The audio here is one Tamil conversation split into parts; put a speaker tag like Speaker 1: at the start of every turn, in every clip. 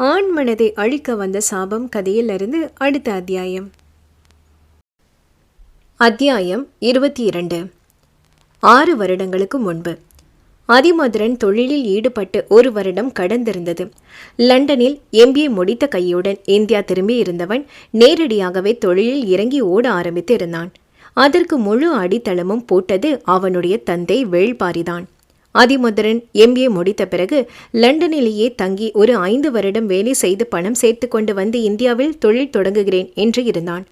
Speaker 1: ஆண் மனதை அழிக்க வந்த சாபம் கதையிலிருந்து அடுத்த அத்தியாயம். அத்தியாயம் இருபத்தி இரண்டு ஆறு வருடங்களுக்கு முன்பு. அதிமதுரன் தொழிலில் ஈடுபட்டு ஒரு வருடம் கடந்திருந்தது. லண்டனில் எம்பிஏ முடித்த கையுடன் இந்தியா திரும்பி இருந்தவன் நேரடியாகவே தொழிலில் இறங்கி ஓட ஆரம்பித்து இருந்தான் அதற்கு முழு அடித்தளமும் போட்டது அவனுடைய தந்தை வேள்பாரிதான். அதிமுதரன் எம்பிஏ முடித்த பிறகு லண்டனிலேயே தங்கி ஒரு ஐந்து வருடம் வேலை செய்து பணம் சேர்த்து கொண்டு வந்து இந்தியாவில் தொழில் தொடங்குகிறேன் என்று இருந்தான்.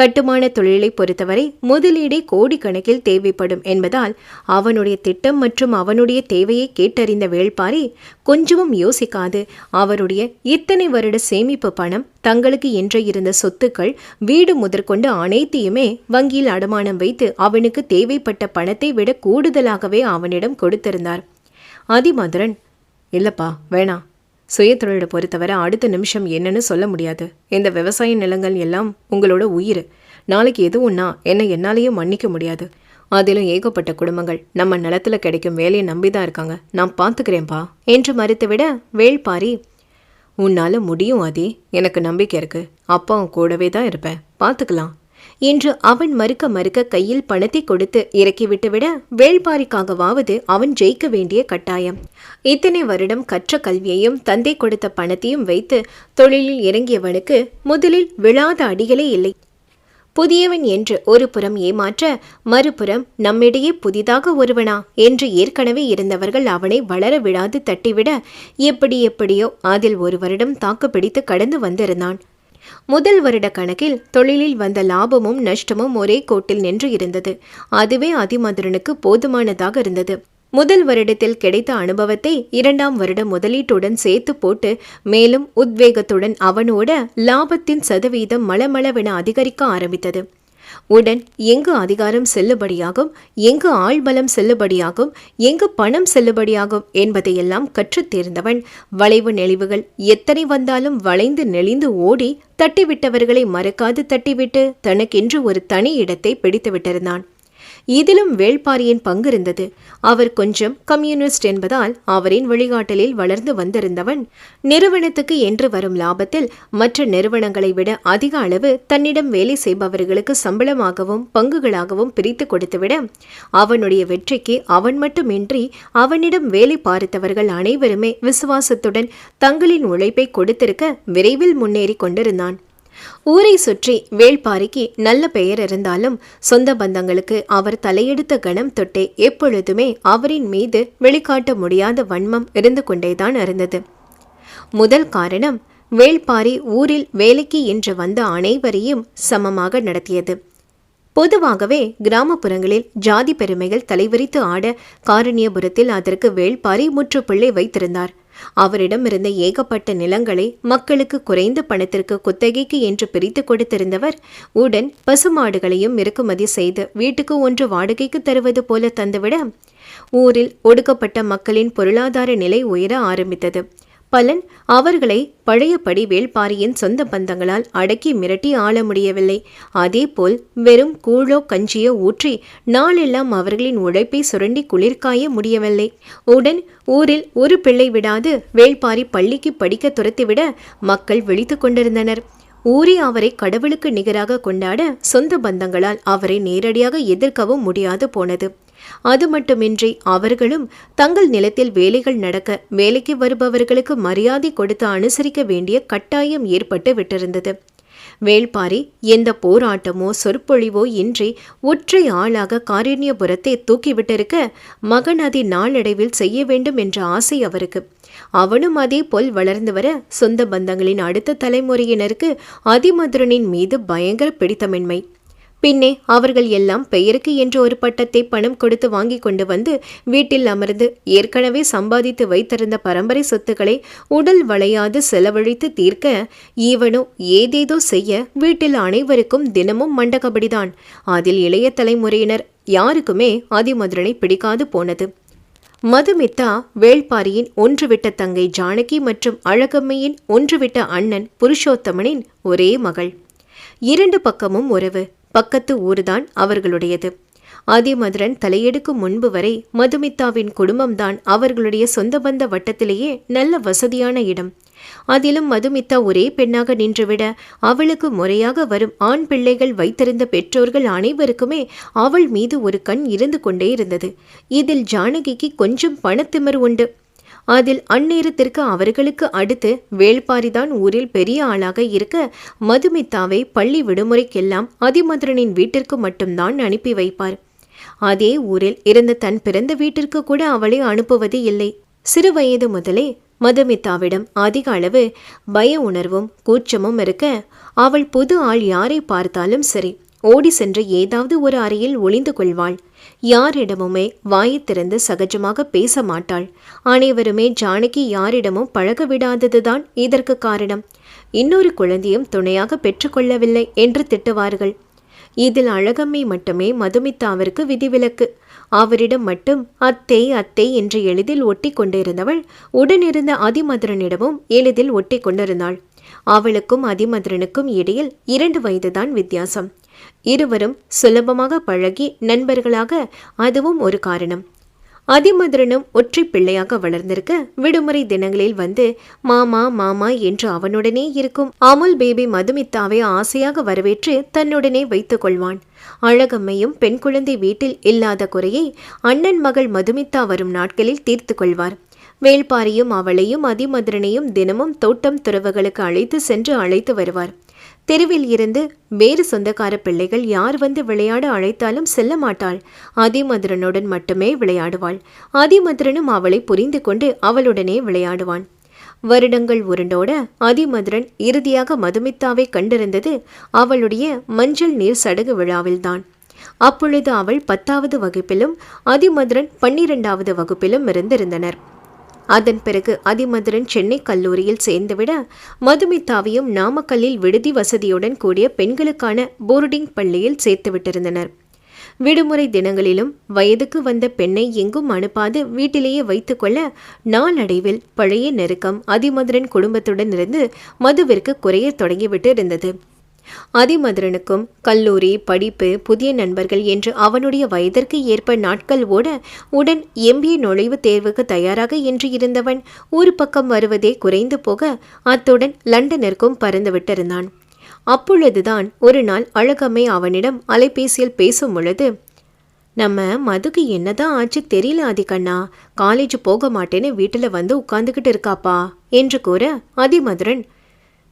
Speaker 1: கட்டுமான தொழிலை பொறுத்தவரை முதலீடே கோடிக்கணக்கில் தேவைப்படும் என்பதால் அவனுடைய திட்டம் மற்றும் அவனுடைய தேவையை கேட்டறிந்த வேள்பாரி கொஞ்சமும் யோசிக்காது. அவருடைய இத்தனை வருட சேமிப்பு பணம் தங்களுக்கு என்று இருந்த சொத்துக்கள் வீடு முதற்கொண்டு அனைத்தையுமே வங்கியில் அடமானம் வைத்து அவனுக்கு தேவைப்பட்ட பணத்தை விட கூடுதலாகவே அவனிடம் கொடுத்திருந்தார். அதிமதுரன் இல்லப்பா வேணாம். சுயத்தொழிலை பொறுத்தவரை அடுத்த நிமிஷம் என்னன்னு சொல்ல முடியாது. இந்த விவசாய நிலங்கள் எல்லாம் உங்களோட உயிர். நாளைக்கு எதுவும்னா என்னை என்னாலேயே மன்னிக்க முடியாது. அதிலும் ஏகப்பட்ட குடும்பங்கள் நம்ம நிலத்தில் கிடைக்கும் வேலையை நம்பி தான் இருக்காங்க. நான் பார்த்துக்கிறேன்ப்பா என்று மறுத்துவிட வேள்பாரி உன்னால் முடியும் ஆதி. எனக்கு நம்பிக்கை இருக்கு. அப்பாவும் கூடவே தான் இருப்பேன். பார்த்துக்கலாம் என்று அவன் மறுக்க மறுக்க கையில் பணத்தை கொடுத்து இறக்கிவிட்டுவிட வேள்பாரிக்காகவாவது அவன் ஜெயிக்க வேண்டிய கட்டாயம். இத்தனை வருடம் கற்ற கல்வியையும் தந்தை கொடுத்த பணத்தையும் வைத்து தொழிலில் இறங்கியவனுக்கு முதலில் விழாத அடிகளே இல்லை. புதியவன் என்று ஒரு புறம் ஏமாற்ற மறுபுறம் நம்மிடையே புதிதாக ஒருவனா என்று ஏற்கனவே இருந்தவர்கள் அவனை வளர விடாது தட்டிவிட எப்படி எப்படியோ அதில் ஒரு வருடம் தாக்கு பிடித்து கடந்து வந்திருந்தான். முதல் வருட கணக்கில் தொழிலில் வந்த லாபமும் நஷ்டமும் ஒரே கோட்டில் நின்று இருந்தது. அதுவே அதிமதுரனுக்கு போதுமானதாக இருந்தது. முதல் வருடத்தில் கிடைத்த அனுபவத்தை இரண்டாம் வருட முதலீட்டுடன் சேர்த்து போட்டு மேலும் உத்வேகத்துடன் அவனோட லாபத்தின் சதவீதம் மளமளவென அதிகரிக்க ஆரம்பித்தது. உடன் எங்கு அதிகாரம் செல்லுபடியாகும் எங்கு ஆள்பலம் செல்லுபடியாகும் எங்கு பணம் செல்லுபடியாகும் என்பதையெல்லாம் கற்றுத் தேர்ந்தவன். வளைவு நெளிவுகள் எத்தனை வந்தாலும் வளைந்து நெளிந்து ஓடி தட்டிவிட்டவர்களை மறக்காது தட்டிவிட்டு தனக்கென்று ஒரு தனி இடத்தை பிடித்து விட்டிருந்தான் இதிலும் வேள்பாரியின் பங்கு இருந்தது அவர் கொஞ்சம் கம்யூனிஸ்ட் என்பதால் அவரின் வழிகாட்டலில் வளர்ந்து வந்திருந்தவன் நிறுவனத்துக்கு என்று வரும் லாபத்தில் மற்ற நிறுவனங்களை விட அதிக அளவு தன்னிடம் வேலை செய்பவர்களுக்கு சம்பளமாகவும் பங்குகளாகவும் பிரித்து கொடுத்துவிட அவனுடைய வெற்றிக்கு அவன் மட்டுமின்றி அவனிடம் வேலை பார்த்தவர்கள் அனைவருமே விசுவாசத்துடன் தங்களின் உழைப்பை கொடுத்திருக்க விரைவில் முன்னேறி கொண்டிருந்தான். ஊரை சுற்றி வேள்பாரிக்கு நல்ல பெயர் இருந்தாலும் சொந்த பந்தங்களுக்கு அவர் தலையெடுத்த கணம் தொட்டே எப்பொழுதுமே அவரின் மீது வெளிக்காட்ட முடியாத வன்மம் இருந்து கொண்டேதான் இருந்தது. முதல் காரணம் வேள்பாரி ஊரில் வேலைக்கு என்று வந்த அனைவரையும் சமமாக நடத்தியது. பொதுவாகவே கிராமப்புறங்களில் ஜாதி பெருமைகள் தலைவிரித்து ஆட காரணியபுரத்தில் அதற்கு வேள்பாரி முற்றுப்புள்ளை வைத்திருந்தார். அவரிடம் இருந்த ஏகப்பட்ட நிலங்களை மக்களுக்கு குறைந்த பணத்திற்கு குத்தகைக்கு என்று பிரித்து கொடுத்திருந்தவர் உடன் பசுமாடுகளையும் இறக்குமதி செய்து வீட்டுக்கு ஒன்று வாடகைக்கு தருவது போல தந்துவிட ஊரில் ஒடுக்கப்பட்ட மக்களின் பொருளாதார நிலை உயர ஆரம்பித்தது. பலன் அவர்களை பழையபடி வேள்பாரியின் சொந்த பந்தங்களால் அடக்கி மிரட்டி ஆள முடியவில்லை. அதேபோல் வெறும் கூழோ கஞ்சியோ ஊற்றி நாளெல்லாம் அவர்களின் உழைப்பை சுரண்டி குளிர்காய முடியவில்லை. உடன் ஊரில் ஒரு பிள்ளை விடாது வேள்பாரி பள்ளிக்கு படிக்க துரத்திவிட மக்கள் விழித்து கொண்டிருந்தனர். ஊரே அவரை கடவுளுக்கு நிகராக கொண்டாட சொந்த பந்தங்களால் அவரை நேரடியாக எதிர்க்கவும் முடியாது போனது. அது மட்டுமின்றி அவர்களும் தங்கள் நிலத்தில் வேலைகள் நடக்க வேலைக்கு வருபவர்களுக்கு மரியாதை கொடுத்து அனுசரிக்க வேண்டிய கட்டாயம் ஏற்பட்டு விட்டிருந்தது. வேள்பாரி எந்த போராட்டமோ சொற்பொழிவோ இன்றி ஒற்றை ஆளாக காரண்யபுரத்தை தூக்கிவிட்டிருக்க மகன் அதை நாளடைவில் செய்ய வேண்டும் என்ற ஆசை அவருக்கு. அவனும் அதே போல் வளர்ந்து வர சொந்த பந்தங்களின் அடுத்த தலைமுறையினருக்கு அதிமதுரனின் மீது பயங்கர பிடித்தமின்மை. பின்னே அவர்கள் எல்லாம் பெயருக்கு என்ற ஒரு பட்டத்தை பணம் கொடுத்து வாங்கி கொண்டு வந்து வீட்டில் அமர்ந்து ஏற்கனவே சம்பாதித்து வைத்திருந்த பரம்பரை சொத்துக்களை உடல் வளையாது செலவழித்து தீர்க்க ஈவனோ ஏதேதோ செய்ய வீட்டில் அனைவருக்கும் தினமும் மண்டகபடிதான். அதில் இளைய தலைமுறையினர் யாருக்குமே அதிமதுரனை பிடிக்காது போனது. மதுமித்தா வேள்பாரியின் ஒன்றுவிட்ட தங்கை ஜானகி மற்றும் அழகம்மையின் ஒன்றுவிட்ட அண்ணன் புருஷோத்தமனின் ஒரே மகள். இரண்டு பக்கமும் உறவு. பக்கத்து ஊர்தான் அவர்களுடையது. ஆதிமதுரன் தலையெடுக்கும் முன்பு வரை மதுமித்தாவின் குடும்பம்தான் அவர்களுடைய சொந்த பந்த வட்டத்திலேயே நல்ல வசதியான இடம். அதிலும் மதுமித்தா ஒரே பெண்ணாக நின்றுவிட அவளுக்கு முறையாக வரும் ஆண் பிள்ளைகள் வைத்திருந்த பெற்றோர்கள் அனைவருக்குமே அவள் மீது ஒரு கண் இருந்து கொண்டே இருந்தது. இதில் ஜானகிக்கு கொஞ்சம் பணத்திமர் உண்டு. அதில் அந்நேரத்திற்கு அவர்களுக்கு அடுத்து வேள்பாரிதான் ஊரில் பெரிய ஆளாக இருக்க மதுமித்தாவை பள்ளி விடுமுறைக்கெல்லாம் அதிமதுரனின் வீட்டிற்கு மட்டும்தான் அனுப்பி வைப்பார். அதே ஊரில் இருந்த தன் பிறந்த வீட்டிற்கு கூட அவளை அனுப்புவது இல்லை. சிறு வயது முதலே மதுமித்தாவிடம் அதிக அளவு பய உணர்வும் கூச்சமும் இருக்க அவள் புது ஆள் யாரை பார்த்தாலும் சரி ஓடி சென்று ஏதாவது ஒரு அறையில் ஒளிந்து கொள்வாள். யாரிடமுமே வாயை திறந்து சகஜமாக பேச மாட்டாள். அனைவருமே ஜானகி யாரிடமும் பழக விடாததுதான் இதற்கு காரணம். இன்னொரு குழந்தையும் துணையாக பெற்றுக்கொள்ளவில்லை என்று திட்டுவார்கள். இதில் அழகம்மை மட்டுமே மதுமித்தாவிற்கு விதிவிலக்கு. அவரிடம் மட்டும் அத்தை அத்தை என்று எளிதில் ஒட்டி கொண்டிருந்தவள் உடனிருந்த அதிமதுரனிடமும் எளிதில் ஒட்டி கொண்டிருந்தாள். அவளுக்கும் அதிமதுரனுக்கும் இடையில் இரண்டு வயதுதான் வித்தியாசம். இருவரும் சுலபமாக பழகி நண்பர்களாக அதுவும் ஒரு காரணம். அதிமதுரனும் ஒற்றை பிள்ளையாக வளர்ந்திருக்க விடுமுறை தினங்களில் வந்து மாமா மாமா என்று அவனுடனே இருக்கும் அமுல் பேபி மதுமித்தாவை ஆசையாக வரவேற்று தன்னுடனே வைத்துக் கொள்வான். அழகம்மையும் பெண் குழந்தை வீட்டில் இல்லாத குறையை அண்ணன் மகள் மதுமித்தா வரும் நாட்களில் தீர்த்து கொள்வார். வேள்பாரியும் அவளையும் அதிமதுரனையும் தினமும் தோட்டம் துறவுகளுக்கு அழைத்து சென்று அழைத்து வருவார். தெருவில் இருந்து வேறு சொந்தக்கார பிள்ளைகள் யார் வந்து விளையாட அழைத்தாலும் செல்ல மாட்டாள். அதிமதுரனுடன் மட்டுமே விளையாடுவாள். அதிமதுரனும் அவளை புரிந்து கொண்டு அவளுடனே விளையாடுவான். வருடங்கள் உருண்டோட அதிமதுரன் இறுதியாக மதுமித்தாவை கண்டிருந்தது அவளுடைய மஞ்சள் நீர் சடகு விழாவில்தான். அப்பொழுது அவள் பத்தாவது வகுப்பிலும் அதிமதுரன் பன்னிரெண்டாவது வகுப்பிலும் இருந்திருந்தனர். அதன் பிறகு அதிமதுரன் சென்னை கல்லூரியில் சேர்ந்துவிட மதுமிதாவையும் நாமக்கல்லில் விடுதி வசதியுடன் கூடிய பெண்களுக்கான போர்டிங் பள்ளியில் சேர்த்து விட்டிருந்தனர். விடுமுறை தினங்களிலும் வயதுக்கு வந்த பெண்ணை எங்கும் அனுப்பாது வீட்டிலேயே வைத்துக்கொள்ள நாளடைவில் பழைய நெருக்கம் அதிமதுரன் குடும்பத்துடன் இருந்து மதுவிற்கு குறைய தொடங்கிவிட்டு இருந்தது. அதிமதுரனுக்கும் கல்லூரி படிப்பு புதிய நண்பர்கள் என்று அவனுடைய வயதிற்கு ஏற்ப நாட்கள் ஓட உடன் எம்பிஏ நுழைவுத் தேர்வுக்கு தயாராக என்று இருந்தவன் ஊர் பக்கம் வருவதே குறைந்து போக அத்துடன் லண்டனிற்கும் பறந்து விட்டிருந்தான். அப்பொழுதுதான் ஒரு நாள் அழகம்மை அவனிடம் அலைபேசியில் பேசும் பொழுது நம்ம மதுக்கு என்னதான் ஆச்சு தெரியல ஆதிக்கண்ணா. காலேஜ் போக மாட்டேன்னு வீட்டில் வந்து உட்காந்துக்கிட்டு இருக்காப்பா? என்று கூற அதிமதுரன்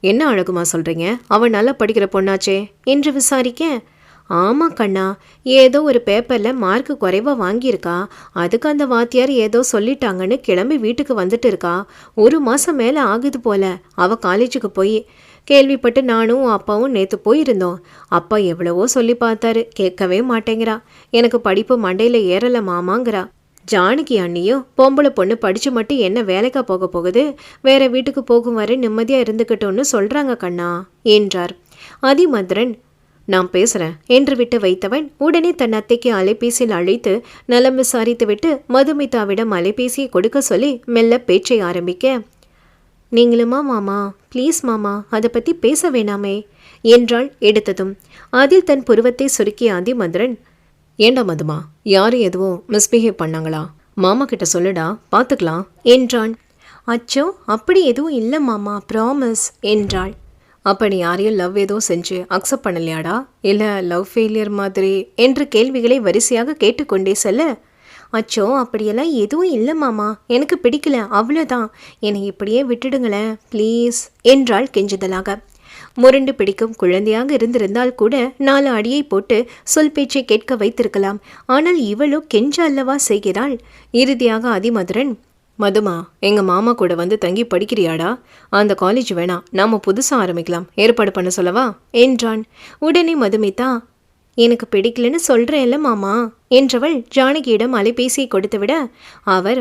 Speaker 1: என்ன அழகுமா சொல்கிறீங்க அவள் நல்லா படிக்கிற பொண்ணாச்சே என்று விசாரிக்க ஆமாம் கண்ணா ஏதோ ஒரு பேப்பரில் மார்க் குறைவாக வாங்கியிருக்கா. அதுக்கு அந்த வாத்தியார் ஏதோ சொல்லிட்டாங்கன்னு கிளம்பி வீட்டுக்கு வந்துட்டு இருக்கா. ஒரு மாதம் மேலே ஆகுது போல. அவள் காலேஜுக்கு போய் கேள்விப்பட்டு நானும் அப்பாவும் நேற்று போயிருந்தோம். அப்பா எவ்வளவோ சொல்லி பார்த்தாரு. கேட்கவே மாட்டேங்கிறா. எனக்கு படிப்பு மண்டையில் ஏறலை மாமாங்கிறா. ஜானகி அண்ணியும் பொம்பளை பொண்ணு படிச்சு மட்டும் என்ன வேலைக்கா போக போகுது? வேற வீட்டுக்கு போகும் வரை நிம்மதியா இருந்துக்கிட்டோன்னு சொல்றாங்க கண்ணா என்றார். அதிமந்திரன் நான் பேசுறேன் என்று விட்டு வைத்தவன் உடனே தன் அத்தைக்கு அலைபேசியில் அழைத்து நலம் விசாரித்துவிட்டு மதுமிதாவிடம் அலைபேசியை கொடுக்க சொல்லி மெல்ல பேச்சை ஆரம்பிக்க நீங்களுமா மாமா? ப்ளீஸ் மாமா அதை பற்றி பேச வேணாமே என்றாள் எடுத்ததும். அதில் தன் புருவத்தை சுருக்கிய அதிமந்திரன் ஏண்டா மதுமா? யாரும் எதுவும் மிஸ்பிஹேவ் பண்ணாங்களா? மாமா கிட்ட சொல்லுடா பார்த்துக்கலாம் என்றான் அச்சோ அப்படி எதுவும் இல்லை மாமா ப்ராமிஸ் என்றாள். அப்போ நீ யாரையும் லவ் ஏதோ செஞ்சு அக்செப்ட் பண்ணலையாடா? இல்லை லவ் ஃபெயிலியர் மாதிரி என்று கேள்விகளை வரிசையாக கேட்டுக்கொண்டே செல்ல அச்சோ அப்படியெல்லாம் எதுவும் இல்லை மாமா எனக்கு பிடிக்கல அவ்வளோதான் என்னை இப்படியே விட்டுடுங்களேன் ப்ளீஸ் என்றாள் கெஞ்சுதலாக. முரண்டு பிடிக்கும் குழந்தையாக இருந்திருந்தால் கூட நாலு அடியை போட்டு சொல் பேச்சை கேட்க வைத்திருக்கலாம். ஆனால் இவளோ கெஞ்ச அல்லவா செய்கிறாள்? இறுதியாக அதிமதுரன் மதுமா எங்க மாமா கூட வந்து தங்கி படிக்கிறியாடா? அந்த காலேஜ் வேணாம். நாம புதுசா ஆரம்பிக்கலாம். ஏற்பாடு பண்ண சொல்லவா? என்றான். உடனே மதுமிதா எனக்கு பிடிக்கலன்னு சொல்கிறேன்ல மாமா என்றவள் ஜானகியிடம் அலைபேசியை கொடுத்துவிட அவர்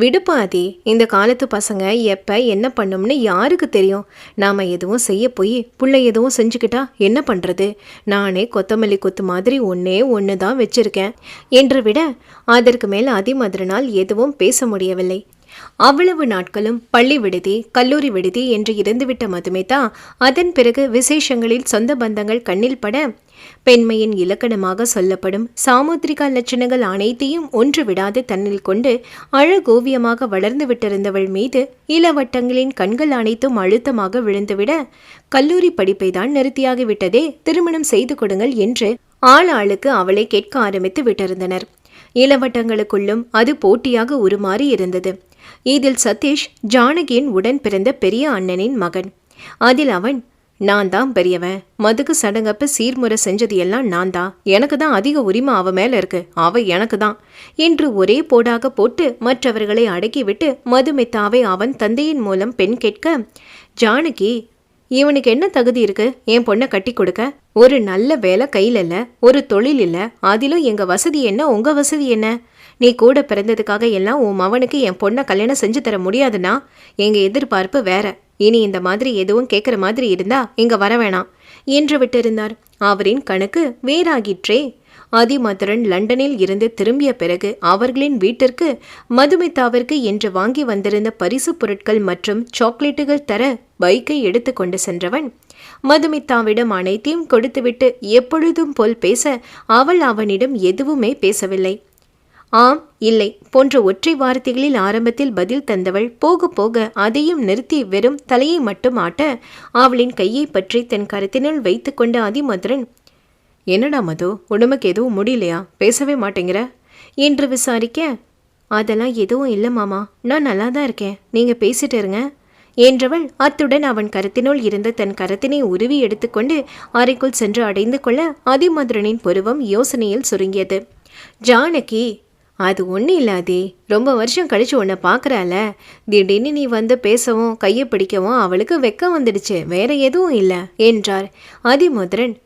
Speaker 1: விடுப்பாதி இந்த காலத்து பசங்க எப்போ என்ன பண்ணும்னு யாருக்கு தெரியும்? நாம் எதுவும் செய்ய போய் பிள்ளை எதுவும் செஞ்சுக்கிட்டா என்ன பண்ணுறது நானே கொத்தமல்லி கொத்து மாதிரி ஒன்றே ஒன்று தான் வச்சுருக்கேன். என்று விட அதற்கு மேல் அதிமதுரனால் எதுவும் பேச முடியவில்லை. அவ்வளவு நாட்களும் பள்ளி விடுதி கல்லூரி விடுதி என்று இருந்துவிட்ட மதுமிதா அதன் பிறகு விசேஷங்களில் சொந்த பந்தங்கள் கண்ணில் பட பெண்மையின் இலக்கணமாக சொல்லப்படும் சாமுத்திரிகா லட்சணங்கள் அனைத்தையும் ஒன்று விடாது தன்னில் கொண்டு அழகோவியமாக வளர்ந்து விட்டிருந்தவள் மீது இளவட்டங்களின் கண்கள் அனைத்தும் அழுத்தமாக விழுந்துவிட கல்லூரி படிப்பை தான் நிறுத்தியாகிவிட்டதே திருமணம் செய்து கொடுங்கள் என்று ஆள் ஆளுக்கு அவளை கேட்க ஆரம்பித்து விட்டிருந்தனர். இளவட்டங்களுக்குள்ளும் அது போட்டியாக உருமாறி இருந்தது. இதில் சதீஷ் ஜானகியின் உடன் பிறந்த பெரிய அண்ணனின் மகன். அதில் அவன் நான் தான் பெரியவன். மதுக்கு சடங்கப்ப சீர்முறை செஞ்சது எல்லாம் நான் தான். எனக்கு தான் அதிக உரிமை அவ மேல இருக்கு. அவ எனக்கு தான். என்று ஒரே போடாக போட்டு மற்றவர்களை அடக்கிவிட்டு மதுமித்தாவை அவன் தந்தையின் மூலம் பெண் கேட்க ஜானகி இவனுக்கு என்ன தகுதி இருக்கு? என் பொண்ணை கட்டி கொடுக்க? ஒரு நல்ல வேலை கையில் இல்லை ஒரு தொழில் இல்லை அதிலும் எங்க வசதி என்ன உங்க வசதி என்ன? நீ கூட பிறந்ததுக்காக எல்லாம் உன் மவனுக்கு என் பொண்ணை கல்யாணம் செஞ்சு தர முடியாதுன்னா எங்க எதிர்பார்ப்பு வேற. இனி இந்த மாதிரி எதுவும் கேட்குற மாதிரி இருந்தா இங்க வர வேணாம் என்று விட்டிருந்தார். அவரின் கணக்கு வேறாகிற்றே. அதிமதுரன் லண்டனில் இருந்து திரும்பிய பிறகு அவர்களின் வீட்டிற்கு மதுமிதாவிற்கு என்று வாங்கி வந்திருந்த பரிசு பொருட்கள் மற்றும் சாக்லேட்டுகள் தர பைக்கை எடுத்து கொண்டு சென்றவன். மதுமிதாவிடம் அனைத்தையும் கொடுத்துவிட்டு எப்பொழுதும் போல் பேச அவள் அவனிடம் எதுவுமே பேசவில்லை. ஆம் இல்லை போன்ற ஒற்றை வார்த்தைகளில் ஆரம்பத்தில் பதில் தந்தவள் போக போக அதையும் நிறுத்தி வெறும் தலையை மட்டும் ஆட்ட அவளின் கையை பற்றி தன் கருத்தினுள் வைத்துக்கொண்ட அதிமதுரன் என்னடா மது உடம்புக்கு எதுவும் முடியலையா? பேசவே மாட்டேங்கிற. என்று விசாரிக்க அதெல்லாம் எதுவும் இல்லை மாமா நான் நல்லா தான் இருக்கேன். நீங்கள் பேசிட்டு இருங்க. என்றவள் அத்துடன் அவன் கருத்தினுள் இருந்த தன் கரத்தினை உருவி எடுத்துக்கொண்டு அறைக்குள் சென்று அடைந்து கொள்ள அதிமதுரனின் புருவம் யோசனையில் சுருங்கியது. ஜானகி அது ஒன்றும் இல்லாதே ரொம்ப வருஷம் கழிச்சு உன்னை பார்க்குறால. திடீர்னு நீ வந்து பேசவும் கையை பிடிக்கவும் அவளுக்கு வெக்கம் வந்துடுச்சு. வேற எதுவும் இல்லை என்றார். அதிமுத்ரன்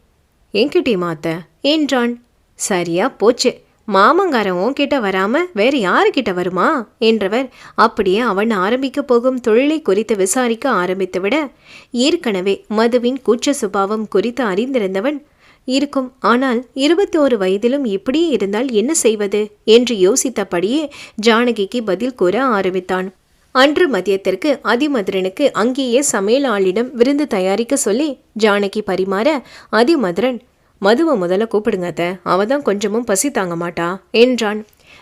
Speaker 1: என்கிட்டே மாத்த. என்றான். சரியா போச்சு. மாமங்காரன் உன்கிட்ட வராம வேற யாருக்கிட்ட வருமா? என்றவர் அப்படியே அவன் ஆரம்பிக்க போகும் தொழிலை குறித்து விசாரிக்க ஆரம்பித்துவிட ஏற்கனவே மதுவின் கூச்ச சுபாவம் குறித்து அறிந்திருந்தவன் இருக்கும் ஆனால் இருபத்தி ஓரு வயதிலும் இப்படியே இருந்தால் என்ன செய்வது? என்று யோசித்தபடியே ஜானகிக்கு பதில் கூற ஆரம்பித்தான். அன்று மதியத்திற்கு அதிமதுரனுக்கு அங்கேயே சமையல் ஆளிடம் விருந்து தயாரிக்க சொல்லி ஜானகி பரிமாற அதிமதுரன் மதுவை முதல்ல கூப்பிடுங்க அத்த. அவ தான் கொஞ்சமும் பசி தாங்க மாட்டா என்றான்.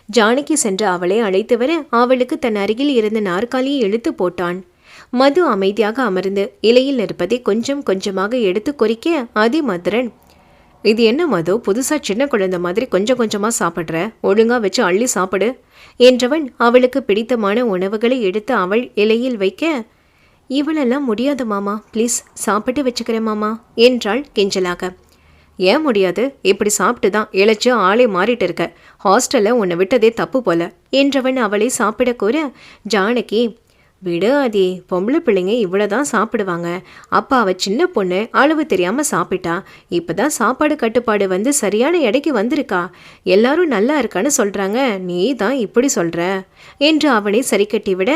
Speaker 1: ஜானகி சென்று அவளை அழைத்து வர அவளுக்கு தன் அருகில் இருந்த நாற்காலியை இழுத்து போட்டான். மது அமைதியாக அமர்ந்து இலையில் இருப்பதை கொஞ்சம் கொஞ்சமாக எடுத்து கொறிக்க அதிமதுரன் இது என்ன மது? புதுசாக சின்ன குழந்தை மாதிரி கொஞ்சம் கொஞ்சமாக சாப்பிட்ற? ஒழுங்காக வச்சு அள்ளி சாப்பிடு. என்றவன் அவளுக்கு பிடித்தமான உணவுகளை எடுத்து அவள் இலையில் வைக்க இவளெல்லாம் முடியாது மாமா. ப்ளீஸ் சாப்பிட்டு வச்சுக்கிறேன் மாமா என்றாள் கெஞ்சலாக. ஏன் முடியாது? இப்படி சாப்பிட்டு தான் இழைச்சு ஆளே மாறிட்டு இருக்க. ஹாஸ்டலில் உன்னை விட்டதே தப்பு போல என்றவன் அவளை சாப்பிட கூற ஜானகி விடு ஆதி. பொம்பளை பிள்ளைங்க இவ்வளோதான் சாப்பிடுவாங்க. அப்பா அவள் சின்ன பொண்ணு அளவு தெரியாமல் சாப்பிட்டா இப்போ தான் சாப்பாடு கட்டுப்பாடு வந்து சரியான எடைக்கு வந்திருக்கா. எல்லாரும் நல்லா இருக்கான்னு சொல்கிறாங்க நீ தான் இப்படி சொல்கிற என்று அவனை சரி கட்டிவிட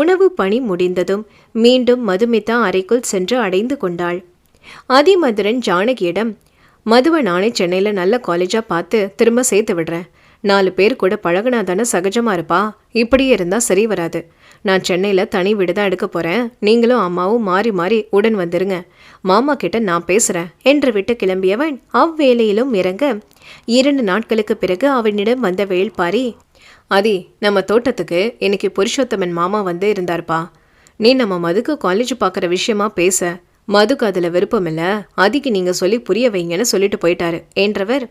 Speaker 1: உணவு பணி முடிந்ததும் மீண்டும் மதுமிதா அறைக்குள் சென்று அடைந்து கொண்டாள். அதிமதுரன் ஜானகியிடம் மதுவை நானே சென்னையில் நல்ல காலேஜாக பார்த்து திரும்ப சேர்த்து விடுறேன். நாலு பேர் கூட பழகுனா தானே சகஜமாக இருப்பா? இப்படியே இருந்தால் சரி வராது. நான் சென்னையில் தனி வீடு தான் எடுக்க போகிறேன் நீங்களும் அம்மாவும் மாறி மாறி உடன் வந்துருங்க. மாமா கிட்ட நான் பேசுகிறேன் என்று விட்டு கிளம்பியவன் அவ்வேளையிலும் இறங்க இரண்டு நாட்களுக்கு பிறகு அவனிடம் வந்த வேள்பாரி அதி நம்ம தோட்டத்துக்கு இன்னைக்கு புருஷோத்தமன் மாமா வந்து இருந்தார்ப்பா. நீ நம்ம மதுக்கு காலேஜ் பார்க்குற விஷயமா பேச. மதுக்கு அதில் விருப்பம் இல்லை. அதிக்கு நீங்கள் சொல்லி புரிய வைங்கன்னு சொல்லிட்டு போயிட்டாரு. என்றவர்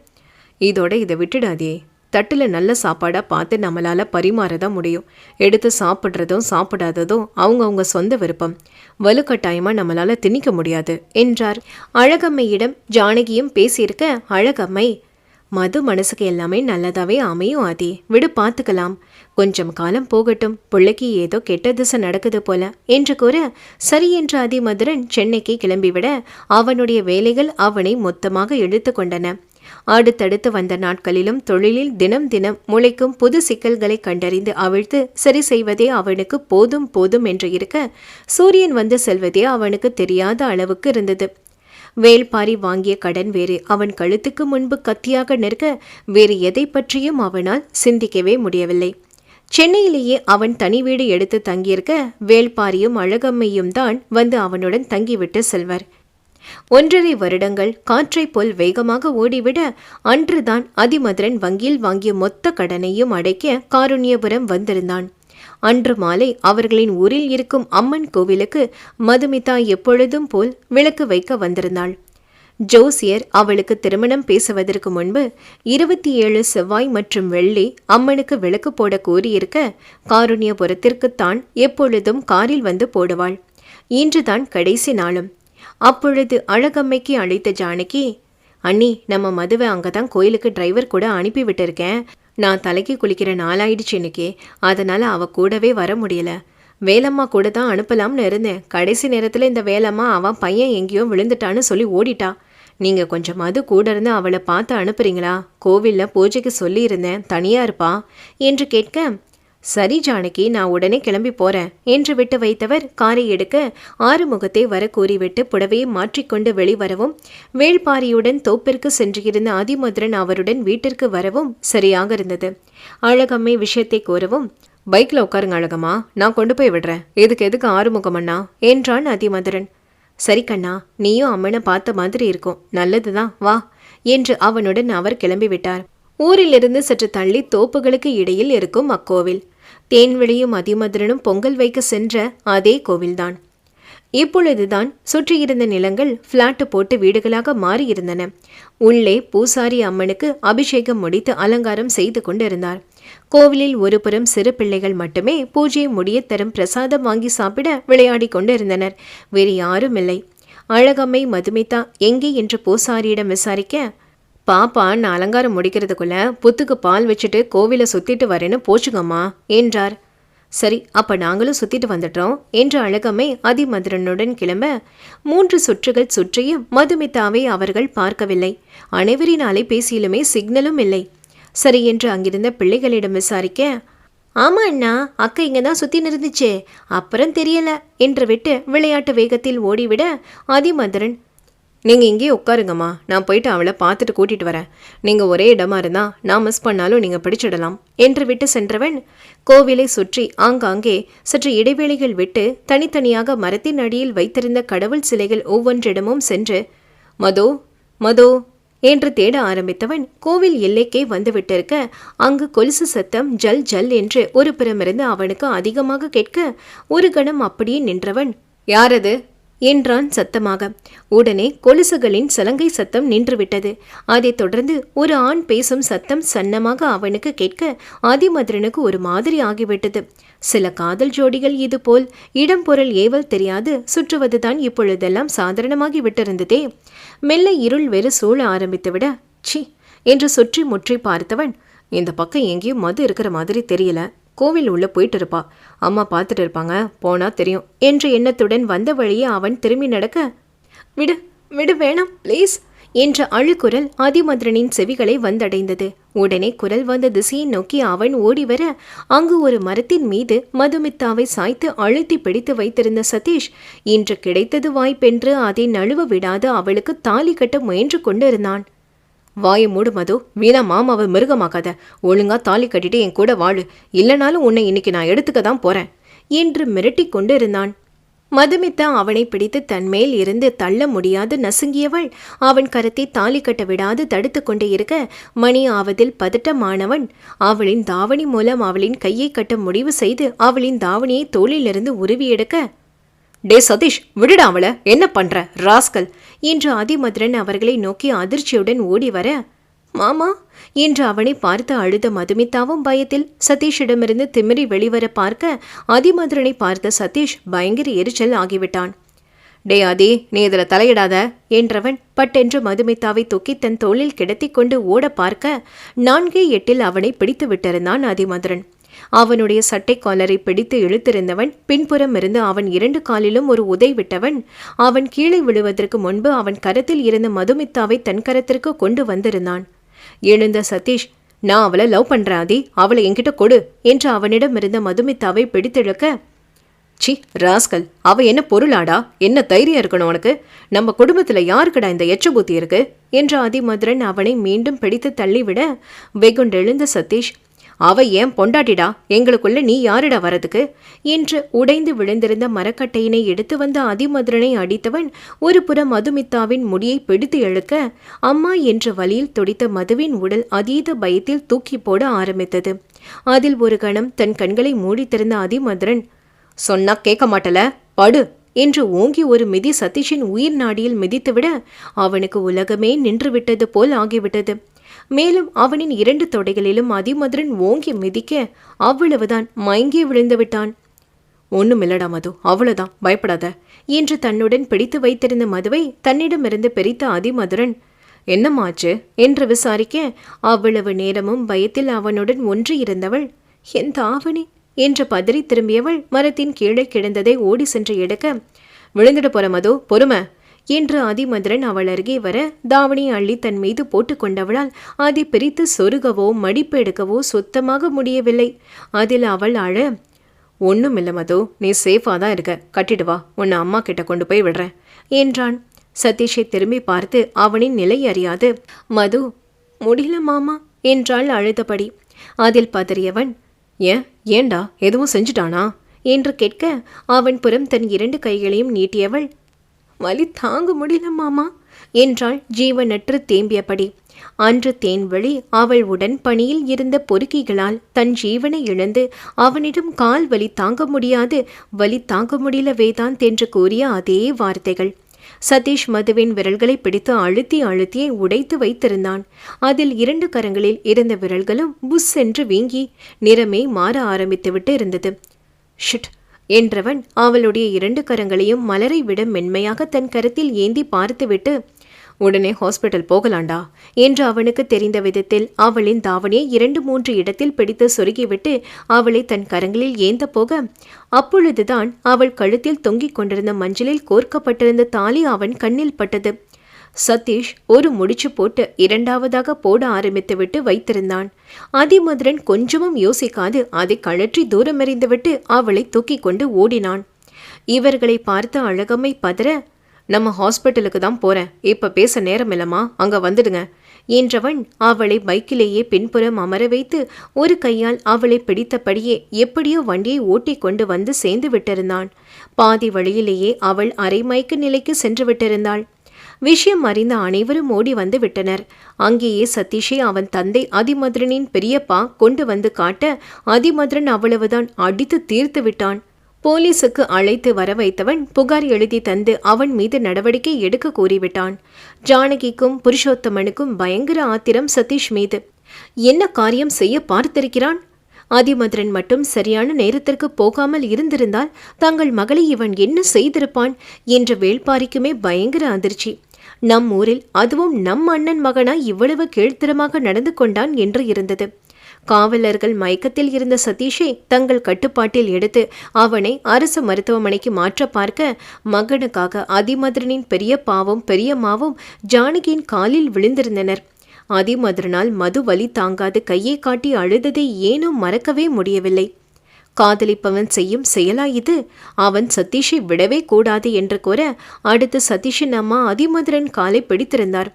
Speaker 1: இதோட இதை விட்டுடாதே. தட்டில் நல்ல சாப்பாடாக பார்த்து நம்மளால் பரிமாற தான் முடியும். எடுத்து சாப்பிட்றதும் சாப்பிடாததும் அவங்கவுங்க சொந்த விருப்பம். வலுக்கட்டாயமாக நம்மளால் திணிக்க முடியாது என்றார். அழகம்மையிடம் ஜானகியும் பேசியிருக்க அழகம்மை மது மனசுக்கு எல்லாமே நல்லதாவே அமையும் ஆதி. விடு பார்த்துக்கலாம். கொஞ்சம் காலம் போகட்டும். பிள்ளைக்கு ஏதோ கெட்ட திசை நடக்குது போல. என்று கூற சரி என்ற அதிமதுரன் சென்னைக்கு கிளம்பிவிட அவனுடைய வேலைகள் அவனை மொத்தமாக இழுத்து கொண்டன. அடுத்தடுத்து வந்த நாட்களிலும் தொழிலில் தினம் தினம் முளைக்கும் புது சிக்கல்களை கண்டறிந்து அவிழ்த்து சரி செய்வதே அவனுக்கு போதும் போதும் என்று இருக்க சூரியன் வந்து செல்வதே அவனுக்கு தெரியாத அளவுக்கு இருந்தது. வேல்பாரி வாங்கிய கடன் வேறு அவன் கழுத்துக்கு முன்பு கத்தியாக நிற்க வேறு எதை பற்றியும் அவனால் சிந்திக்கவே முடியவில்லை. சென்னையிலேயே அவன் தனி வீடு எடுத்து தங்கியிருக்க வேல்பாரியும் அழகம்மையும் தான் வந்து அவனுடன் தங்கிவிட்டு செல்வர். ஒன்றரை வருடங்கள் காற்றைப் போல் வேகமாக ஓடிவிட அன்றுதான் அதிமதுரன் வங்கியில் வாங்கிய மொத்த கடனையும் அடைக்க காருண்யபுரம் வந்திருந்தான். அன்று மாலை அவர்களின் ஊரில் இருக்கும் அம்மன் கோவிலுக்கு மதுமிதா எப்பொழுதும் போல் விளக்கு வைக்க வந்திருந்தாள். ஜோசியர் அவளுக்கு திருமணம் பேசுவதற்கு முன்பு இருபத்தி ஏழு செவ்வாய் மற்றும் வெள்ளி அம்மனுக்கு விளக்கு போட கூறியிருக்க காருண்யபுரத்திற்குத்தான் எப்பொழுதும் காரில் வந்து போடுவாள். இன்றுதான் கடைசி நாளும். அப்பொழுது அழகம்மைக்கு அழைத்த ஜானகி அண்ணி நம்ம மதுவை அங்கே தான் கோயிலுக்கு டிரைவர் கூட அனுப்பி விட்டுருக்கேன். நான் தலைக்கு குளிக்கிற நாளாயிடுச்சு இன்னைக்கு. அதனால் அவ கூடவே வர முடியல. வேலம்மா கூட தான் அனுப்பலாம்னு இருந்தேன். கடைசி நேரத்தில் இந்த வேலம்மா அவன் பையன் எங்கேயோ விழுந்துட்டான்னு சொல்லி ஓடிட்டா. நீங்கள் கொஞ்சம் மது கூட இருந்து அவளை பார்த்து அனுப்புறீங்களா? கோவிலில் பூஜைக்கு சொல்லியிருந்தேன். தனியாக இருப்பா? என்று கேட்க சரி ஜானகி நான் உடனே கிளம்பி போறேன் என்று விட்டு வைத்தவர் காரை எடுக்க ஆறுமுகத்தை வர கூறிவிட்டு புடவையை மாற்றிக்கொண்டு வெளிவரவும் வேள்பாரியுடன் தோப்பிற்கு சென்றிருந்த அதிமதுரன் அவருடன் வீட்டிற்கு வரவும் சரியாக இருந்தது. அழகம்மை விஷயத்தை கூறவும் பைக்ல உட்காருங்க அழகம்மா நான் கொண்டு போய் விடுறேன். இதுக்கு எதுக்கு ஆறுமுகம் அண்ணா? என்றான் அதிமதுரன் சரி கண்ணா நீயும் அம்மனை பார்த்த மாதிரி இருக்கும். நல்லதுதான் வா என்று அவனுடன் அவர் கிளம்பிவிட்டார். ஊரிலிருந்து சற்று தள்ளி தோப்புகளுக்கு இடையில் இருக்கும் அக்கோவில். தேன்வெளியும் அதிமதுரனும் பொங்கல் வைக்க சென்ற அதே கோவில்தான். இப்பொழுதுதான் சுற்றியிருந்த நிலங்கள் ஃப்ளாட்டு போட்டு வீடுகளாக மாறியிருந்தன. உள்ளே பூசாரி அம்மனுக்கு அபிஷேகம் முடித்து அலங்காரம் செய்து கொண்டிருந்தார். கோவிலில் ஒருபுறம் சிறு பிள்ளைகள் மட்டுமே பூஜையை முடிய தரும் பிரசாதம் வாங்கி சாப்பிட விளையாடி கொண்டிருந்தனர். வேறு யாரும் இல்லை அழகம்மை மதுமிதா எங்கே என்று பூசாரியிடம் விசாரிக்க பாப்பா நான் அலங்காரம் முடிக்கிறதுக்குள்ள புத்துக்கு பால் வச்சுட்டு கோவிலை சுத்திட்டு வரேன்னு போச்சுங்கம்மா என்றார். சரி அப்ப நாங்களும் சுத்திட்டு வந்துட்டோம் என்று அழகம்மை அதிமதுரனுடன் கிளம்ப மூன்று சுற்றுகள் சுற்றியும் மதுமிதாவை அவர்கள் பார்க்கவில்லை. அனைவரின் அலைபேசியிலுமே சிக்னலும் இல்லை. சரி என்று அங்கிருந்த பிள்ளைகளிடம் விசாரிக்க ஆமா அண்ணா அக்கா இங்க தான் சுத்தி இருந்துச்சே அப்புறம் தெரியல என்று விட்டு விளையாட்டு வேகத்தில் ஓடிவிட அதிமதுரன் நீங்கள் இங்கேயே உட்காருங்கம்மா. நான் போயிட்டு அவளை பார்த்துட்டு கூட்டிட்டு வரேன். நீங்கள் ஒரே இடமா இருந்தா நான் மிஸ் பண்ணாலும் நீங்கள் பிடிச்சிடலாம். என்று விட்டு சென்றவன் கோவிலை சுற்றி ஆங்காங்கே சற்று இடைவேளைகள் விட்டு தனித்தனியாக மரத்தின் அடியில் வைத்திருந்த கடவுள் சிலைகள் ஒவ்வொன்றிடமும் சென்று மதோ மதோ என்று தேட ஆரம்பித்தவன் கோவில் எல்லைக்கே வந்துவிட்டிருக்க அங்கு கொலுசு சத்தம் ஜல் ஜல் என்று ஒரு புறமிருந்து அவனுக்கு அதிகமாக கேட்க ஒரு கணம் அப்படியே நின்றவன் யாரது என்றான் சத்தமாக. உடனே கொலுசுகளின் சலங்கை சத்தம் நின்றுவிட்டது. அதைத் தொடர்ந்து ஒரு ஆண் பேசும் சத்தம் சன்னமாக அவனுக்கு கேட்க ஆதிமதுரனுக்கு ஒரு மாதிரி ஆகிவிட்டது. சில காதல் ஜோடிகள் இதுபோல் இடம் பொருள் ஏவல் தெரியாது சுற்றுவதுதான் இப்பொழுதெல்லாம் சாதாரணமாகி விட்டிருந்ததே. மெல்ல இருள் வெறு சூழ ஆரம்பித்துவிட சி என்று சுற்றி முற்றி பார்த்தவன் இந்த பக்கம் எங்கேயும் மது இருக்கிற மாதிரி தெரியல. கோவில் உள்ள போயிட்டு இருப்பா. அம்மா பார்த்துட்டு இருப்பாங்க. போனா தெரியும். என்ற எண்ணத்துடன் வந்த வழியே அவன் திரும்பி நடக்க விடு விடு வேணாம் ப்ளீஸ் என்ற அழுக்குரல் அதிமந்திரனின் செவிகளை வந்தடைந்தது. உடனே குரல் வந்த திசையை நோக்கி அவன் ஓடிவர அங்கு ஒரு மரத்தின் மீது மதுமித்தாவை சாய்த்து அழுத்தி பிடித்து வைத்திருந்த சதீஷ் இன்று கிடைத்தது வாய்ப்பென்று அதை நழுவ விடாது அவளுக்கு தாலி கட்ட முயன்று கொண்டிருந்தான். வாயை மூடு மது. வீணா மாமாவை மிருகமாக்காத. ஒழுங்கா தாலி கட்டிட்டு என் கூட வாழு. இல்லைனாலும் உன்னை இன்னைக்கு நான் எடுத்துக்க தான் போறேன் என்று மிரட்டிக் கொண்டு இருந்தான் மதுமித்தா அவனை பிடித்து தன்மேல் இருந்து தள்ள முடியாது நசுங்கியவள். அவன் கரத்தை தாலி கட்ட விடாது தடுத்து கொண்டே இருக்க மணி ஆவதில் பதட்டமானவன். அவளின் தாவணி மூலம் அவளின் கையை கட்ட முடிவு செய்து அவளின் தாவணியை தோளிலிருந்து உருவி எடுக்க டே சதீஷ் விடுடாமல என்ன பண்ற? ராஸ்கல். என்று அதிமதுரன் அவர்களை நோக்கி அதிர்ச்சியுடன் ஓடி வர மாமா என்று அவனை பார்த்து அழுத மதுமிதாவும் பயத்தில் சதீஷிடமிருந்து திமிரி வெளிவர பார்க்க அதிமதுரனை பார்த்த சதீஷ் பயங்கர எரிச்சல் ஆகிவிட்டான். டே ஆதி நீ இதில் தலையிடாத என்றவன் பட்டென்று மதுமிதாவை தூக்கி தன் தோளில் கிடத்தி கொண்டு ஓட பார்க்க நான்கே எட்டில் அவனை பிடித்து விட்டிருந்தான் அதிமதுரன் அவனுடைய சட்டை காலரை பிடித்து இழுத்திருந்தவன் பின்புறம் இருந்து அவன் இரண்டு காலிலும் ஒரு உதை விட்டவன். அவன் கீழே விழுவதற்கு முன்பு அவன் கரத்தில் இருந்த மதுமித்தாவை தன் கரத்திற்கு கொண்டு வந்திருந்தான். எழுந்த சதீஷ் நான் அவளை லவ் பண்றேன் அவளை என்கிட்ட கொடு என்று அவனிடம் இருந்த மதுமித்தாவை பிடித்திழுக்க சி ராஸ்கல் அவ என்ன பொருளாடா? என்ன தைரியம் இருக்கணும் உனக்கு? நம்ம குடும்பத்துல யாருக்கடா இந்த எச்சபூத்தி இருக்கு? என்று அதிமதுரன் அவனை மீண்டும் பிடித்து தள்ளிவிட வெகுண்டெழுந்த சதீஷ் அவ ஏன் பொண்டாட்டிடா? எங்களுக்குள்ள நீ யாருடா வரதுக்கு என்று உடைந்து விழுந்திருந்த மரக்கட்டையினை எடுத்து வந்த அதிமதுரனை அடித்தவன் ஒரு புறம் மதுமித்தாவின் முடியை பிடித்து இழுக்க அம்மா என்ற வழியில் துடித்த மதுவின் உடல் அதீத பயத்தில் தூக்கி போட ஆரம்பித்தது. அதில் ஒரு கணம் தன் கண்களை மூடித்திருந்த அதிமதுரன் சொன்னா கேட்க மாட்டல படு என்று ஓங்கி ஒரு மிதி சதீஷின் உயிர் நாடியில் மிதித்துவிட அவனுக்கு உலகமே நின்று விட்டது போல் ஆகிவிட்டது. மேலும் அவனின் இரண்டு தொடைகளிலும் அதிமதுரன் ஓங்கி மிதிக்க அவ்வளவுதான் மயங்கி விழுந்து விட்டான். ஒண்ணுமில்லடா மது அவ்வளவுதான் பயப்படாத என்று தன்னுடன் பிடித்து வைத்திருந்த மதுவை தன்னிடமிருந்து பிரித்த அதிமதுரன் என்னமாச்சு என்று விசாரிக்க அவ்வளவு நேரமும் பயத்தில் அவனுடன் ஒன்று இருந்தவள் என் தாவணி என்று பதறி திரும்பியவள் மரத்தின் கீழே கிடந்ததை ஓடி சென்று எடுக்க விழுந்துட போற மது பொறுமை என்று ஆதிமதுரன் அவள் அருகே வர தாவணி அள்ளி தன் மீது போட்டுக்கொண்டவளால் அதை பிரித்து சொருகவோ மடிப்பு எடுக்கவோ சுத்தமாக முடியவில்லை. அதில் அவள் அழ ஒன்றும் இல்லை மது நீ சேஃபாக தான் இருக்க. கட்டிட்டு வா உன்னை அம்மா கிட்ட கொண்டு போய் விடுறேன் என்றான். சதீஷை திரும்பி பார்த்து அவனின் நிலை அறியாது. மது முடியல மாமா என்றாள் அழுதபடி. அதில் பதறியவன் ஏன் ஏண்டா எதுவும் செஞ்சுட்டானா? என்று கேட்க அவன் புறம் தன் இரண்டு கைகளையும் நீட்டியவள் வலி தாங்க முடியல மாமா என்றாள் ஜீவனற்று தேம்பியபடி. அன்று தேன்வழி அவள் உடன் பணியில் இருந்த பொறுக்கிகளால் தன் ஜீவனை இழந்து அவனிடம் கால் வலி தாங்க முடியாது வலி தாங்க முடியல வேதாந்த் என்று கூறிய அதே வார்த்தைகள். சதீஷ் மதுவின் விரல்களை பிடித்து அழுத்தி அழுத்தியே உடைத்து வைத்திருந்தான். அதில் இரண்டு கரங்களில் இருந்த விரல்களும் புஸ் என்று வீங்கி நிறமே மாற ஆரம்பித்துவிட்டு இருந்தது. ஷிட் என்றவன் அவளுடைய இரண்டு கரங்களையும் மலரை விட மென்மையாக தன் கரத்தில் ஏந்தி பார்த்துவிட்டு உடனே ஹாஸ்பிட்டல் போகலாண்டா? என்று அவனுக்கு தெரிந்த விதத்தில் அவளின் தாவணியை இரண்டு மூன்று இடத்தில் பிடித்து சொருகிவிட்டு அவளை தன் கரங்களில் ஏந்த போக அப்பொழுதுதான் அவள் கழுத்தில் தொங்கிக் கொண்டிருந்த மஞ்சளில் கோர்க்கப்பட்டிருந்த தாலி அவன் கண்ணில் பட்டது. சதீஷ் ஒரு முடிச்சு போட்டு இரண்டாவதாக போட ஆரம்பித்துவிட்டு வைத்திருந்தான். அதிமதுரன் கொஞ்சமும் யோசிக்காது அதை கழற்றி தூரம் எறிந்துவிட்டு அவளை தூக்கி கொண்டு ஓடினான். இவர்களை பார்த்த அழகம்மை பதற நம்ம ஹாஸ்பிட்டலுக்கு தான் போறேன். இப்ப பேச நேரம் இல்லம்மா. அங்க வந்துடுங்க. என்றவன் அவளை பைக்கிலேயே பின்புறம் அமர வைத்து ஒரு கையால் அவளை பிடித்தபடியே எப்படியோ வண்டியை ஓட்டி கொண்டு வந்து சேர்ந்து விட்டிருந்தான். பாதி வழியிலேயே அவள் அரைமயக்க நிலைக்கு சென்று விட்டிருந்தாள். விஷயம் அறிந்த அனைவரும் ஓடி வந்து விட்டனர். அங்கேயே சதீஷை அவன் தந்தை அதிமதுரனின் பெரியப்பா கொண்டு வந்து காட்ட அதிமதுரன் அவ்வளவுதான் அடித்து தீர்த்து விட்டான். போலீசுக்கு அழைத்து வர வைத்தவன் புகார் எழுதி தந்து அவன் மீது நடவடிக்கை எடுக்க கூறிவிட்டான். ஜானகிக்கும் புருஷோத்தமனுக்கும் பயங்கர ஆத்திரம் சதீஷ் மீது. என்ன காரியம் செய்ய பார்த்திருக்கிறான்? அதிமதுரன் மட்டும் சரியான நேரத்திற்கு போகாமல் இருந்திருந்தால் தங்கள் மகளை இவன் என்ன செய்திருப்பான்? என்ற வேள்பாரிக்குமே பயங்கர அதிர்ச்சி. நம் ஊரில் அதுவும் நம் அண்ணன் மகனாய் இவ்வளவு கீழ்த்தரமாக நடந்து கொண்டான் என்று இருந்தது. காவலர்கள் மயக்கத்தில் இருந்த சதீஷை தங்கள் கட்டுப்பாட்டில் எடுத்து அவனை அரசு மருத்துவமனைக்கு மாற்ற பார்க்க மகனுக்காக அதிமதுரனின் பெரியப்பாவும் பெரியம்மாவும் ஜானகியின் காலில் விழுந்திருந்தனர். அதிமதுரனால் மது வலி தாங்காது கையை காட்டி அழுததை ஏனும் மறக்கவே முடியவில்லை. காதலிப்பவன் செய்யும் செயலா இது? அவன் சதீஷை விடவே கூடாது என்று கூற அடுத்து சதீஷின் அம்மா அதிமதுரன் காலை பிடித்திருந்தார்.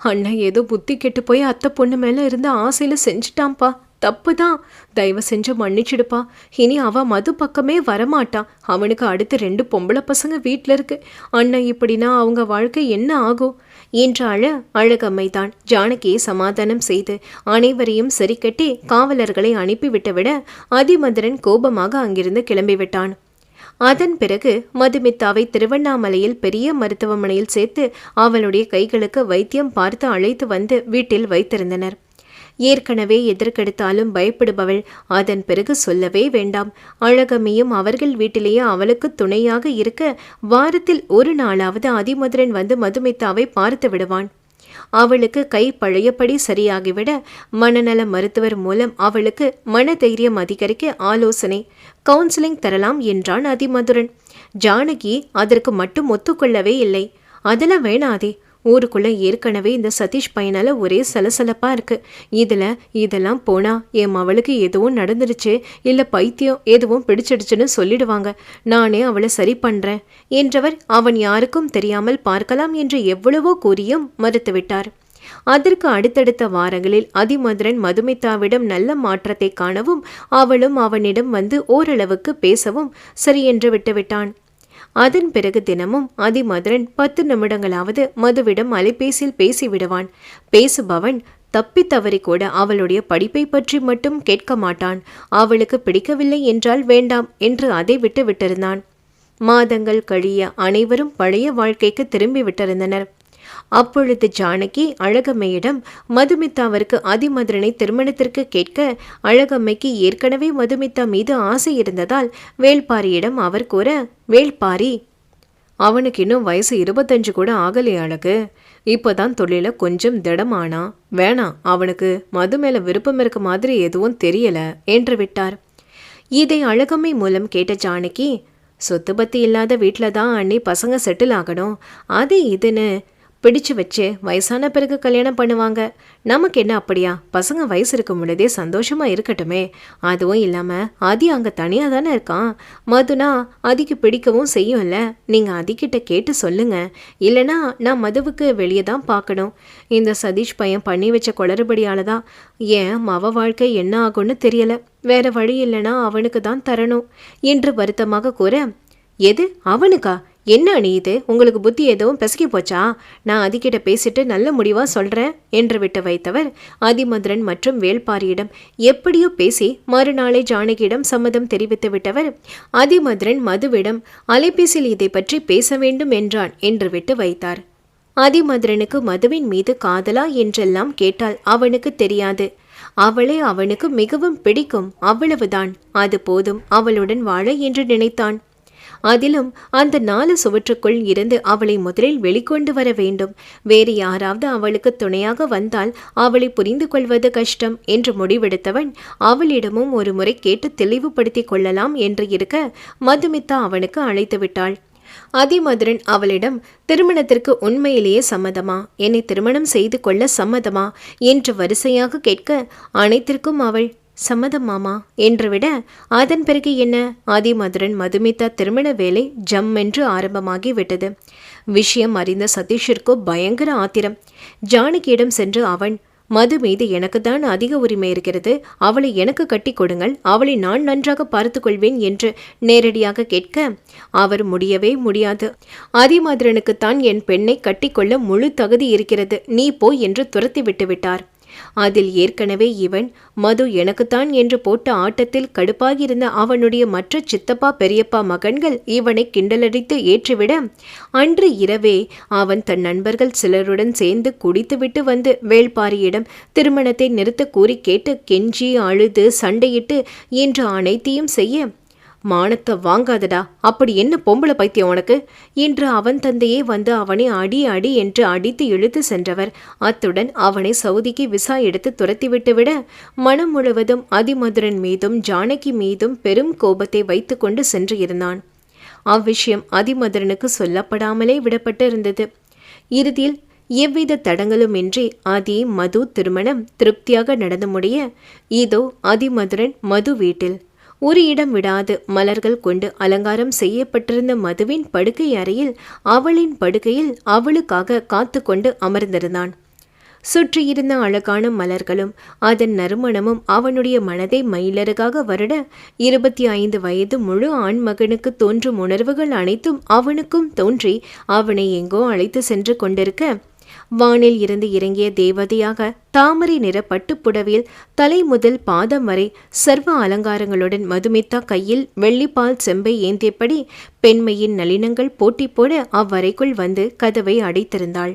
Speaker 1: அண்ணன் ஏதோ புத்தி கெட்டு போய் அத்தை பொண்ணு மேலே இருந்த ஆசையில் செஞ்சிட்டான்ப்பா தப்பு தான் தயவு செஞ்சு மன்னிச்சிடுப்பா. இனி அவ மது பக்கமே வரமாட்டான் அவனுக்கு அடுத்து ரெண்டு பொம்பளை பசங்க வீட்டில் இருக்கு. அண்ணன் இப்படின்னா அவங்க வாழ்க்கை என்ன ஆகும்? என்று அழ அழகம்மைதான். ஜானகியை சமாதானம் செய்து அனைவரையும் சரி கட்டி காவலர்களை அனுப்பிவிட்டுவிட அதிமந்திரன் அதிமதுரன் கோபமாக அங்கிருந்து கிளம்பிவிட்டான். அதன் பிறகு மதுமித்தாவை திருவண்ணாமலையில் பெரிய மருத்துவமனையில் சேர்த்து அவளுடைய கைகளுக்கு வைத்தியம் பார்த்து அழைத்து வந்து வீட்டில் வைத்திருந்தனர். ஏற்கனவே எதற்கெடுத்தாலும் பயப்படுபவள். அதன் பிறகு சொல்லவே வேண்டாம். அழகமையும் அவர்கள் வீட்டிலேயே அவளுக்கு துணையாக இருக்க வாரத்தில் ஒரு நாளாவது அதிமதுரன் வந்து மதுமித்தாவை பார்த்து விடுவான். அவளுக்கு கை பழையபடி சரியாகிவிட மனநல மருத்துவர் மூலம் அவளுக்கு மன தைரியம் அதிகரிக்க ஆலோசனை கவுன்சிலிங் தரலாம் என்றான் அதிமதுரன். ஜானகி அதற்கு மட்டும் ஒத்துக்கொள்ளவே இல்லை. அதெல்லாம் வேணாதே. ஊருக்குள்ள ஏற்கனவே இந்த சதீஷ் பையனால் ஒரே சலசலப்பா இருக்கு. இதுல இதெல்லாம் போனா என் மவளுக்கு எதுவும் நடந்துருச்சு இல்ல பைத்தியம் எதுவும் பிடிச்சிடுச்சுன்னு சொல்லிடுவாங்க. நானே அவளை சரி பண்றேன் என்றவர் அவன் யாருக்கும் தெரியாமல் பார்க்கலாம் என்று எவ்வளவோ கூறியும் மறுத்துவிட்டார். அதற்கு அடுத்தடுத்த வாரங்களில் அதிமதுரன் மதுமிதாவிடம் நல்ல மாற்றத்தை காணவும் அவளும் அவனிடம் வந்து ஓரளவுக்கு பேசவும் சரி என்று விட்டுவிட்டான். அதன் பிறகு தினமும் அதிமதுரன் பத்து நிமிடங்களாவது மதுவிடம் அலைபேசியில் பேசிவிடுவான். பேசுபவன் தப்பி தவறி கூட அவளுடைய படிப்பை பற்றி மட்டும் கேட்க மாட்டான். அவளுக்கு பிடிக்கவில்லை என்றால் வேண்டாம் என்று அதை விட்டு விட்டிருந்தான் மாதங்கள் கழிய அனைவரும் பழைய வாழ்க்கைக்கு திரும்பி விட்டிருந்தனர். அப்பொழுது ஜானகி அழகம்மையிடம் மதுமிதாவிற்கு அதிமதுரனை திருமணத்திற்கு கேட்க அழகம்மைக்கு ஏற்கனவே மதுமிதா மீது ஆசை இருந்ததால் வேள்பாரியிடம் அவர் கூற வேள்பாரி அவனுக்கு இன்னும் வயசு இருபத்தஞ்சு கூட ஆகலையே அழகு. இப்போதான் தொழில கொஞ்சம் திடமானா? வேணாம் அவனுக்கு மது மேல விருப்பம் இருக்க மாதிரி எதுவும் தெரியல என்று விட்டார். இதை அழகம்மை மூலம் கேட்ட ஜானகி சொத்து பத்தி இல்லாத வீட்டில் தான் அன்னி பசங்க செட்டில் ஆகணும். அது இதுன்னு பிடிச்சு வச்சு வயசான பிறகு கல்யாணம் பண்ணுவாங்க. நமக்கு என்ன அப்படியா? பசங்க வயசு இருக்கும் பொழுதே சந்தோஷமா இருக்கட்டுமே. அதுவும் இல்லாம ஆதி அங்க தனியா தானே இருக்கான். மதுனா அதிக்கு பிடிக்கவும் செய்யும்ல. நீங்க அதிகிட்ட கேட்டு சொல்லுங்க. இல்லனா நான் மதுவுக்கு வெளியே தான் பார்க்கணும். இந்த சதீஷ் பையன் பண்ணி வச்ச குளறுபடியால தான் ஏன் மவ வாழ்க்கை என்ன ஆகும்னு தெரியல. வேற வழி இல்லைனா அவனுக்கு தான் தரணும் என்று வருத்தமாக கூற எது? அவனுக்கா? என்ன அணி இது? உங்களுக்கு புத்தி எதுவும் பிசகி போச்சா? நான் அதிகிட்ட பேசிட்டு நல்ல முடிவாக சொல்கிறேன் என்று விட்டு வைத்தவர் அதிமதுரன் மற்றும் வேள்பாரியிடம் எப்படியோ பேசி மறுநாளை ஜானகியிடம் சம்மதம் தெரிவித்து விட்டவர். அதிமதுரன் மதுவிடம் அலைபேசியில் இதை பற்றி பேச வேண்டும் என்றான் என்று விட்டு வைத்தார். அதிமதுரனுக்கு மதுவின் மீது காதலா என்றெல்லாம் கேட்டால் அவனுக்கு தெரியாது. அவளை அவனுக்கு மிகவும் பிடிக்கும் அவ்வளவுதான். அது போதும் அவளுடன் வாழ என்று நினைத்தான். அதிலும் அந்த நாலு சுவற்றுக்குள் இருந்து அவளை முதலில் வெளிக்கொண்டு வர வேண்டும். வேறு யாராவது அவளுக்கு துணையாக வந்தால் அவளை புரிந்து கொள்வது கஷ்டம் என்று முடிவெடுத்தவன் அவளிடமும் ஒரு முறை கேட்டு தெளிவுபடுத்திக் கொள்ளலாம் என்று இருக்க மதுமிதா அவனுக்கு அழைத்து விட்டாள். அதிமதுரன் அவளிடம் திருமணத்திற்கு உண்மையிலேயே சம்மதமா? என்னை திருமணம் செய்து கொள்ள சம்மதமா? என்று வரிசையாக கேட்க அனைத்திற்கும் அவள். சம்மதம் மாமா. என்று விட அதன் பிறகு என்ன? ஆதிமதுரன் மதுமிதா திருமண வேலை ஜம் என்று ஆரம்பமாகி விட்டது. விஷயம் அறிந்த சதீஷிற்கோ பயங்கர ஆத்திரம். ஜானகியிடம் சென்று அவன் மது மீது எனக்கு தான் அதிக உரிமை இருக்கிறது. அவளை எனக்கு கட்டி கொடுங்கள். அவளை நான் நன்றாக பார்த்துக்கொள்வேன் என்று நேரடியாக கேட்க அவர் முடியவே முடியாது. அதிமாதிரனுக்குத்தான் என் பெண்ணை கட்டிக்கொள்ள முழு தகுதி இருக்கிறது. நீ போய் என்று துரத்தி விட்டு விட்டார். அதில் ஏற்கனவே இவன் மது எனக்குத்தான் என்று போட்ட ஆட்டத்தில் கடுப்பாகியிருந்த அவனுடைய மற்ற சித்தப்பா பெரியப்பா மகன்கள் இவனை கிண்டலடித்து ஏற்றிவிட அன்று இரவே அவன் தன் நண்பர்கள் சிலருடன் சேர்ந்து குடித்துவிட்டு வந்து வேள்பாரியிடம் திருமணத்தை நிறுத்த கூறி கேட்டு கெஞ்சி அழுது சண்டையிட்டு என்று அனைத்தையும் செய்ய மானத்தை வாங்காதடா. அப்படி என்ன பொம்பளை பைத்தியம் உனக்கு? என்று அவன் தந்தையே வந்து அவனை அடி அடி என்று அடித்து இழுத்து சென்றவர். அத்துடன் அவனை சவுதிக்கு விசா எடுத்து துரத்திவிட்டு விட மனம் முழுவதும் அதிமதுரன் மீதும் ஜானகி மீதும் பெரும் கோபத்தை வைத்துக்கொண்டு சென்று இருந்தான். அவ்விஷயம் அதிமதுரனுக்கு சொல்லப்படாமலே விடப்பட்டு இருந்தது. இறுதியில் எவ்வித தடங்களுமின்றி ஆதி மது திருமணம் திருப்தியாக நடந்து முடிய இதோ அதிமதுரன் மது வீட்டில். ஒரு இடம் விடாது. மலர்கள் கொண்டு அலங்காரம் செய்யப்பட்டிருந்த மதுவின் படுக்கை அறையில் அவளின் படுக்கையில் அவளுக்காக காத்து கொண்டு அமர்ந்திருந்தான். சுற்றியிருந்த அழகான மலர்களும் அதன் நறுமணமும் அவனுடைய மனதை மயிலருகாக வருட இருபத்தி ஐந்து வயது முழு ஆண் மகனுக்கு தோன்றும் உணர்வுகள் அனைத்தும் அவனுக்கும் தோன்றி அவனை எங்கோ அழைத்து சென்று கொண்டிருக்க வானில் இருந்து இறங்கிய தேவதையாக தாமரை நிற பட்டுப்புடவையில் தலை முதல் பாதம் வரை சர்வ அலங்காரங்களுடன் மதுமித்தா கையில் வெள்ளிப்பால் செம்பை ஏந்தியபடி பெண்மையின் நளினங்கள் போட்டி போட அவ்வறைக்குள் வந்து கதவை அடைத்திருந்தாள்.